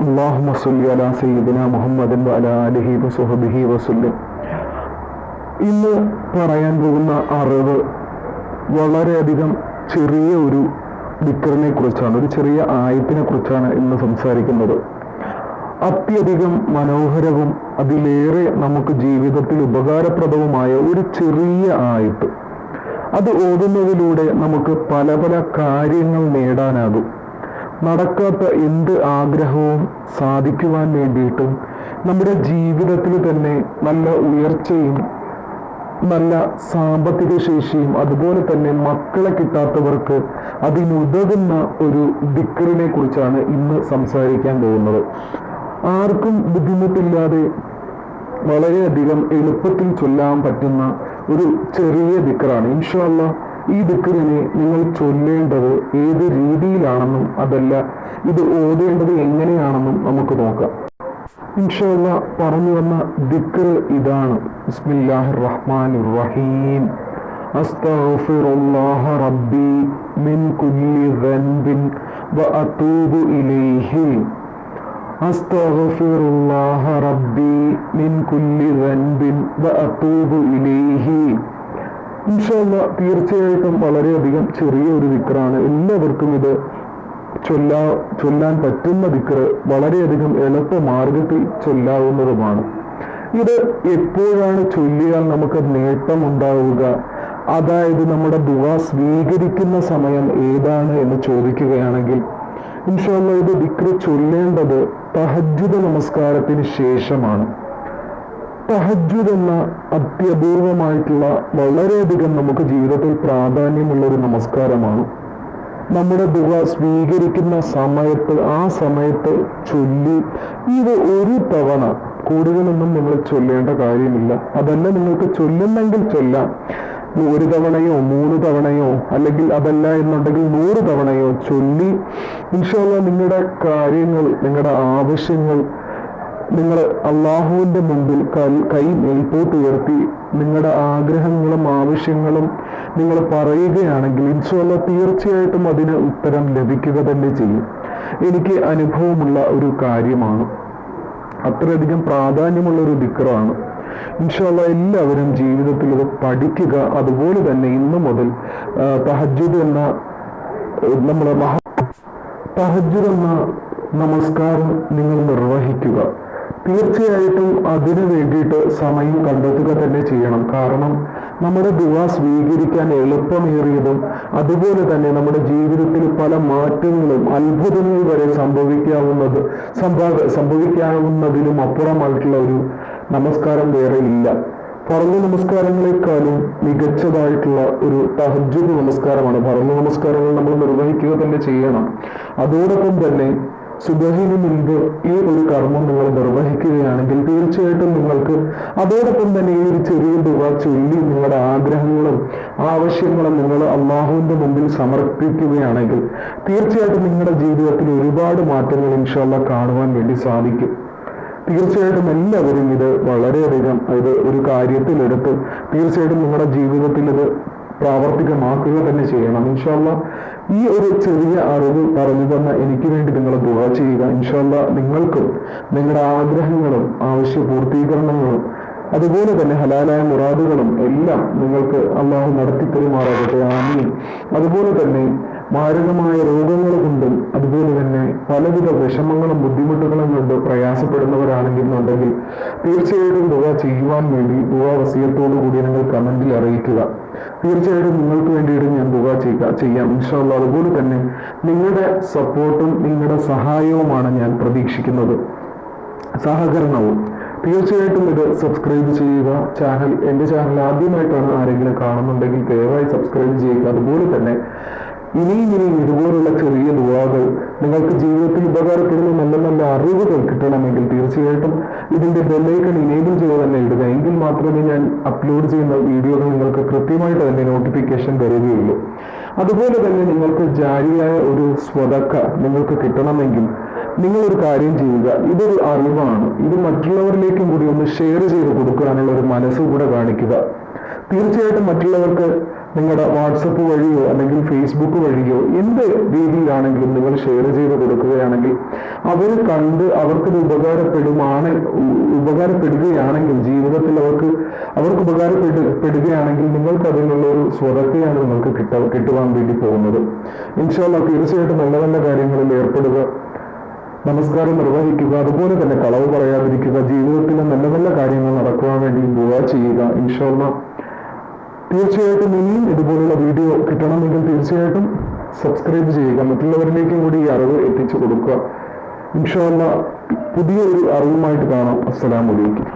അല്ലാഹുമ്മ സ്വല്ലി അലാ ഇന്ന് പറയാൻ പോകുന്ന അറിവ് വളരെയധികം ചെറിയ ഒരു ദിക്കറിനെ കുറിച്ചാണ് ഒരു ചെറിയ ആയത്തിനെ കുറിച്ചാണ് ഇന്ന് സംസാരിക്കുന്നത്. അത്യധികം മനോഹരവും അതിലേറെ നമുക്ക് ജീവിതത്തിൽ ഉപകാരപ്രദവുമായ ഒരു ചെറിയ ആയത്ത്. അത് ഓടുന്നതിലൂടെ നമുക്ക് പല പല കാര്യങ്ങൾ നേടാനാകും. നടക്കാത്ത എന്ത് ആഗ്രഹവും സാധിക്കുവാൻ വേണ്ടിയിട്ടും നമ്മുടെ ജീവിതത്തിൽ തന്നെ നല്ല ഉയർച്ചയും നല്ല സാമ്പത്തിക ശേഷിയും അതുപോലെ തന്നെ മക്കളെ കിട്ടാത്തവർക്ക് അതിനുതകുന്ന ഒരു ദിക്കറിനെ കുറിച്ചാണ് ഇന്ന് സംസാരിക്കാൻ പോകുന്നത്. ആർക്കും ബുദ്ധിമുട്ടില്ലാതെ വളരെയധികം എളുപ്പത്തിൽ ചൊല്ലാൻ പറ്റുന്ന ഒരു ചെറിയ ദിക്കറാണ്. ഇൻഷാല്ല ഈ ദിക്കറിനെ നിങ്ങൾ ചൊല്ലേണ്ടത് ഏത് രീതിയിലാണെന്നും അതല്ല ഇത് ഓതേണ്ടത് എങ്ങനെയാണെന്നും നമുക്ക് നോക്കാം. ഇൻഷല്ല പറഞ്ഞു വന്ന ദിക്കർ ഇതാണ്. ബിസ്മില്ലാഹിർ റഹ്മാനിർ റഹീം അസ്തഗ്ഫിറുല്ലാഹ റബ്ബി മിൻ കുല്ലി ദൻബിൻ വഅതൂബു ഇലൈഹി. അസ്തഗ്ഫിറുല്ലാഹ റബ്ബി മിൻ കുല്ലി ദൻബിൻ വഅതൂബു ഇലൈഹി. ഇൻഷാല്ല തീർച്ചയായിട്ടും വളരെയധികം ചെറിയ ഒരു ദിക്കറാണ്. എല്ലാവർക്കും ഇത് ചൊല്ലാ ചൊല്ലാൻ പറ്റുന്ന ദിക്കറ് വളരെയധികം എളുപ്പ മാർഗത്തിൽ ചൊല്ലാവുന്നതുമാണ്. ഇത് എപ്പോഴാണ് ചൊല്ലിയാൽ നമുക്ക് നേട്ടം ഉണ്ടാവുക അതായത് നമ്മുടെ ദുവ സ്വീകരിക്കുന്ന സമയം ഏതാണ് എന്ന് ചോദിക്കുകയാണെങ്കിൽ ഇൻഷാല്ല ഇത് ദിക്റ് ചൊല്ലേണ്ടത് തഹജ്ജുദ നമസ്കാരത്തിന് ശേഷമാണ്. തഹജ്ജുദ് എന്ന അത്യപൂർവമായിട്ടുള്ള വളരെയധികം നമുക്ക് ജീവിതത്തിൽ പ്രാധാന്യമുള്ള ഒരു നമസ്കാരമാണ്. നമ്മുടെ ദുവ സ്വീകരിക്കുന്ന സമയത്ത് ആ സമയത്ത് ചൊല്ലി ഇത് ഒരു തവണ കൂടുതലൊന്നും നിങ്ങൾ ചൊല്ലേണ്ട കാര്യമില്ല. അതല്ല നിങ്ങൾക്ക് ചൊല്ലുന്നെങ്കിൽ ചൊല്ലാം. ഒരു തവണയോ മൂന്ന് തവണയോ അല്ലെങ്കിൽ അതല്ല എന്നുണ്ടെങ്കിൽ നൂറ് തവണയോ ചൊല്ലി. ഇൻഷാല്ല നിങ്ങളുടെ കാര്യങ്ങൾ നിങ്ങളുടെ ആവശ്യങ്ങൾ നിങ്ങൾ അള്ളാഹുവിന്റെ മുമ്പിൽ കൈ മേൽപോട്ട് ഉയർത്തി നിങ്ങളുടെ ആഗ്രഹങ്ങളും ആവശ്യങ്ങളും നിങ്ങൾ പറയുകയാണെങ്കിൽ ഇൻഷല്ല തീർച്ചയായിട്ടും അതിന് ഉത്തരം ലഭിക്കുക തന്നെ ചെയ്യും. എനിക്ക് അനുഭവമുള്ള ഒരു കാര്യമാണ്. അത്രയധികം പ്രാധാന്യമുള്ള ഒരു ദിക്കറാണ് ഇൻഷാല്ല എല്ലാവരും ജീവിതത്തിൽ ഇത് പഠിക്കുക അതുപോലെ തന്നെ ഇന്നു മുതൽ തഹജുദ് എന്ന നമ്മളെ മഹാ തഹജുദ് എന്ന നമസ്കാരം നിങ്ങൾ നിർവഹിക്കുക. തീർച്ചയായിട്ടും അതിനു വേണ്ടിയിട്ട് സമയം കണ്ടെത്തുക തന്നെ ചെയ്യണം. കാരണം നമ്മുടെ ദുവ സ്വീകരിക്കാൻ എളുപ്പമേറിയതും അതുപോലെ തന്നെ നമ്മുടെ ജീവിതത്തിൽ പല മാറ്റങ്ങളും അത്ഭുതങ്ങൾ വരെ സംഭവിക്കാവുന്നത് സംഭവ സംഭവിക്കാവുന്നതിലും അപ്പുറമായിട്ടുള്ള ഒരു നമസ്കാരം വേറെ ഇല്ല. പറഞ്ഞ നമസ്കാരങ്ങളെക്കാളും മികച്ചതായിട്ടുള്ള ഒരു തഹജ്ജുദ് നമസ്കാരമാണ്. പറഞ്ഞ നമസ്കാരങ്ങൾ നമ്മൾ നിർവഹിക്കുക തന്നെ ചെയ്യണം. അതോടൊപ്പം തന്നെ സുബഹിന് മുൻപ് ഈ ഒരു കർമ്മം നിങ്ങൾ നിർവഹിക്കുകയാണെങ്കിൽ തീർച്ചയായിട്ടും നിങ്ങൾക്ക് അതോടൊപ്പം തന്നെ ഈ ഒരു ചെറിയ തുക ചൊല്ലി നിങ്ങളുടെ ആഗ്രഹങ്ങളും ആവശ്യങ്ങളും നിങ്ങൾ അള്ളാഹുവിന്റെ മുമ്പിൽ സമർപ്പിക്കുകയാണെങ്കിൽ തീർച്ചയായിട്ടും നിങ്ങളുടെ ജീവിതത്തിൽ ഒരുപാട് മാറ്റങ്ങൾ ഇൻഷാല്ല കാണുവാൻ വേണ്ടി സാധിക്കും. തീർച്ചയായിട്ടും എല്ലാവരും ഇത് വളരെയധികം ഇത് ഒരു കാര്യത്തിലെടുത്ത് തീർച്ചയായിട്ടും നിങ്ങളുടെ ജീവിതത്തിൽ ഇത് പ്രാവർത്തികമാക്കുക തന്നെ ചെയ്യണം. ഇൻഷാല്ല ഈ ഒരു ചെറിയ അറിവ് പറഞ്ഞു തന്ന എനിക്ക് വേണ്ടി നിങ്ങൾ ദുവാ ചെയ്യുക. ഇൻഷാല്ല നിങ്ങൾക്കും നിങ്ങളുടെ ആഗ്രഹങ്ങളും ആവശ്യ പൂർത്തീകരണങ്ങളും അതുപോലെ തന്നെ ഹലാലായ മുറാദുകളും എല്ലാം നിങ്ങൾക്ക് അള്ളാഹു നടത്തി തരുമാറാകട്ടെ ആമീൻ. അതുപോലെ തന്നെ മാരകമായ രോഗങ്ങൾ കൊണ്ടും അതുപോലെ തന്നെ പലവിധ വിഷമങ്ങളും ബുദ്ധിമുട്ടുകളും കൊണ്ട് പ്രയാസപ്പെടുന്നവരാണെന്നുണ്ടെങ്കിൽ തീർച്ചയായിട്ടും ദുവ ചെയ്യുവാൻ വേണ്ടി ദുവ വസീയത്തോടു കൂടി നിങ്ങൾ കമന്റിൽ അറിയിക്കുക. തീർച്ചയായിട്ടും നിങ്ങൾക്ക് വേണ്ടിയിട്ട് ഞാൻ ദുവ ചെയ്യുക ചെയ്യാം. ഇൻഷാല്ല അതുപോലെ തന്നെ നിങ്ങളുടെ സപ്പോർട്ടും നിങ്ങളുടെ സഹായവുമാണ് ഞാൻ പ്രതീക്ഷിക്കുന്നത്. സഹകരണവും. തീർച്ചയായിട്ടും ഇത് സബ്സ്ക്രൈബ് ചെയ്യുക. ചാനൽ എന്റെ ചാനൽ ആദ്യമായിട്ടാണ് ആരെങ്കിലും കാണുന്നുണ്ടെങ്കിൽ ദയവായി സബ്സ്ക്രൈബ് ചെയ്യുക. അതുപോലെ തന്നെ ഇനിയും ഇനിയും ഇതുപോലുള്ള ചെറിയ ദുവാകൾ നിങ്ങൾക്ക് ജീവിതത്തിൽ ഉപകാരപ്പെടുന്ന നല്ല നല്ല അറിവുകൾ കിട്ടണമെങ്കിൽ തീർച്ചയായിട്ടും ഇതിന്റെ ബെല്ലൈക്കൺ ഇനേബിൾ ചെയ്ത് തന്നെ ഇടുക. എങ്കിൽ മാത്രമേ ഞാൻ അപ്ലോഡ് ചെയ്യുന്ന വീഡിയോകൾ നിങ്ങൾക്ക് കൃത്യമായിട്ട് തന്നെ നോട്ടിഫിക്കേഷൻ വരികയുള്ളൂ അതുപോലെ തന്നെ നിങ്ങൾക്ക് ജാരിയായ ഒരു സ്വതക്ക നിങ്ങൾക്ക് കിട്ടണമെങ്കിൽ നിങ്ങൾ ഒരു കാര്യം ചെയ്യുക. ഇതൊരു അറിവാണ്. ഇത് മറ്റുള്ളവരിലേക്കും കൂടി ഒന്ന് ഷെയർ ചെയ്ത് കൊടുക്കാനുള്ള ഒരു മനസ്സ് കൂടെ കാണിക്കുക. തീർച്ചയായിട്ടും മറ്റുള്ളവർക്ക് നിങ്ങളുടെ വാട്സപ്പ് വഴിയോ അല്ലെങ്കിൽ ഫേസ്ബുക്ക് വഴിയോ എന്ത് രീതിയിലാണെങ്കിലും നിങ്ങൾ ഷെയർ ചെയ്ത് കൊടുക്കുകയാണെങ്കിൽ അവർ കണ്ട് അവർക്കത് ഉപകാരപ്പെടുമാണ് ഉപകാരപ്പെടുകയാണെങ്കിൽ ജീവിതത്തിൽ അവർക്ക് അവർക്ക് ഉപകാരപ്പെടുകയാണെങ്കിൽ നിങ്ങൾക്ക് അതിനുള്ള ഒരു സ്വതക്കെയാണ് നിങ്ങൾക്ക് കിട്ട കിട്ടുവാൻ വേണ്ടി പോകുന്നത്. ഇൻഷാല്ല തീർച്ചയായിട്ടും നല്ല നല്ല കാര്യങ്ങളിൽ ഏർപ്പെടുക. നമസ്കാരം നിർവഹിക്കുക. അതുപോലെ തന്നെ കളവ് പറയാതിരിക്കുക. ജീവിതത്തിലെ നല്ല നല്ല കാര്യങ്ങൾ നടക്കുവാൻ വേണ്ടി ദുവാ ചെയ്യുക. ഇൻഷാല്ല തീർച്ചയായിട്ടും ഇനിയും ഇതുപോലുള്ള വീഡിയോ കിട്ടണമെങ്കിൽ തീർച്ചയായിട്ടും സബ്സ്ക്രൈബ് ചെയ്യുക. മറ്റുള്ളവരിലേക്കും കൂടി ഈ അറിവ് എത്തിച്ചു കൊടുക്കുക. ഇൻഷാല്ല പുതിയൊരു അറിവുമായിട്ട് കാണാം. അസ്സലാമലൈക്കും